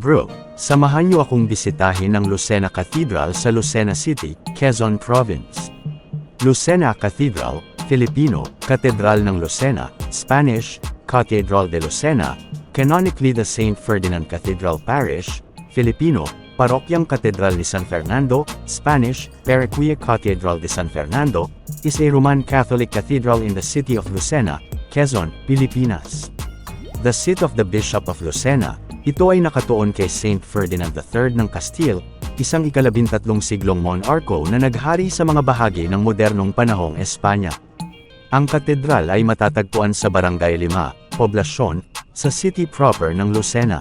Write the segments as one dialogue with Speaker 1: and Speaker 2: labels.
Speaker 1: Bro, samahan niyo akong bisitahin ang Lucena Cathedral sa Lucena City, Quezon Province. Lucena Cathedral, Filipino, Katedral ng Lucena, Spanish, Cathedral de Lucena, canonically the St. Ferdinand Cathedral Parish, Filipino, Parokyang Katedral ni San Fernando, Spanish, Paraquia Cathedral de San Fernando, is a Roman Catholic cathedral in the city of Lucena, Quezon, Pilipinas. The seat of the Bishop of Lucena, ito ay nakatuon kay Saint Ferdinand III ng Castile, isang ikalabintatlong siglong monarko na naghari sa mga bahagi ng modernong panahong Espanya. Ang katedral ay matatagpuan sa Barangay 5, poblasyon, sa city proper ng Lucena.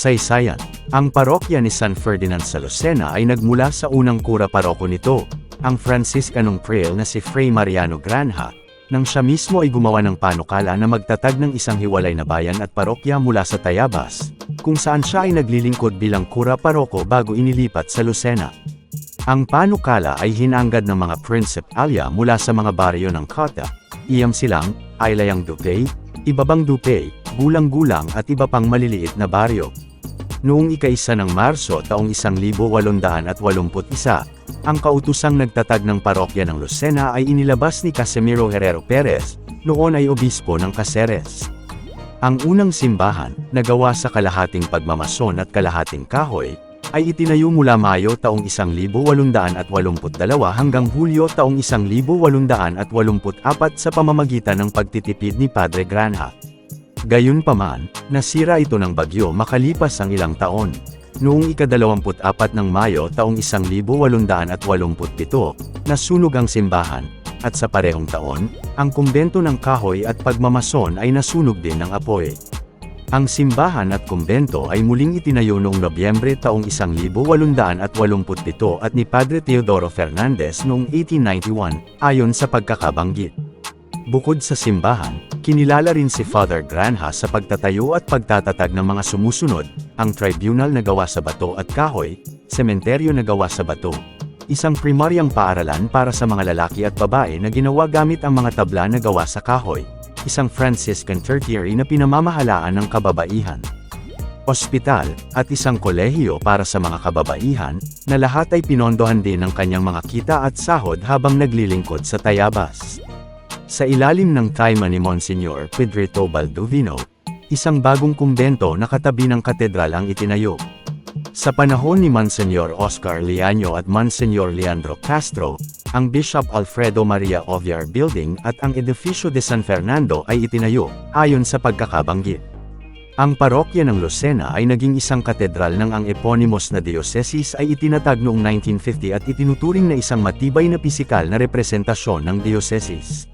Speaker 1: Kasaysayan Ang parokya ni San Ferdinand sa Lucena ay nagmula sa unang kura paroko nito, ang Franciscanong Prail na si Fray Mariano Granja, nang siya mismo ay gumawa ng panukala na magtatag ng isang hiwalay na bayan at parokya mula sa Tayabas, kung saan siya ay naglilingkod bilang kura paroko bago inilipat sa Lucena. Ang panukala ay hinanggad ng mga prinsipalya mula sa mga baryo ng Kota, Iyam Silang, Aylayang Dupay, Ibabang Dupay, Gulang-Gulang at iba pang maliliit na baryo. Noong ikaisa ng Marso taong 1881, ang kautusang nagtatag ng parokya ng Lucena ay inilabas ni Casimiro Herrero Perez, noon ay obispo ng Caceres. Ang unang simbahan, nagawa sa kalahating pagmamason at kalahating kahoy, ay itinayo mula Mayo taong 1882 hanggang Hulyo taong 1884 sa pamamagitan ng pagtitipid ni Padre Granja. Gayunpaman, nasira ito ng bagyo makalipas ang ilang taon. Noong ikadalawamput-apat ng Mayo taong 1887, nasunog ang simbahan, at sa parehong taon, ang kumbento ng kahoy at pagmamason ay nasunog din ng apoy. Ang simbahan at kumbento ay muling itinayo noong Nobyembre taong 1887 at ni Padre Teodoro Fernandez noong 1891, ayon sa pagkakabanggit. Bukod sa simbahan, kinilala rin si Father Granja sa pagtatayo at pagtatatag ng mga sumusunod, ang tribunal na gawa sa bato at kahoy, sementeryo na gawa sa bato, isang primaryang paaralan para sa mga lalaki at babae na ginawa gamit ang mga tabla na gawa sa kahoy, isang Franciscan tertiary na pinamamahalaan ng kababaihan. Ospital, at isang kolehiyo para sa mga kababaihan, na lahat ay pinondohan din ng kanyang mga kita at sahod habang naglilingkod sa Tayabas. Sa ilalim ng taima ni Monsignor Pedrito Baldovino, isang bagong kumbento na katabi ng katedral ang itinayo. Sa panahon ni Monsignor Oscar Liaño at Monsignor Leandro Castro, ang Bishop Alfredo Maria Oviar Building at ang Edificio de San Fernando ay itinayo, ayon sa pagkakabanggit. Ang parokya ng Lucena ay naging isang katedral ng ang eponymous na diocesis ay itinatag noong 1950 at itinuturing na isang matibay na pisikal na representasyon ng diocesis.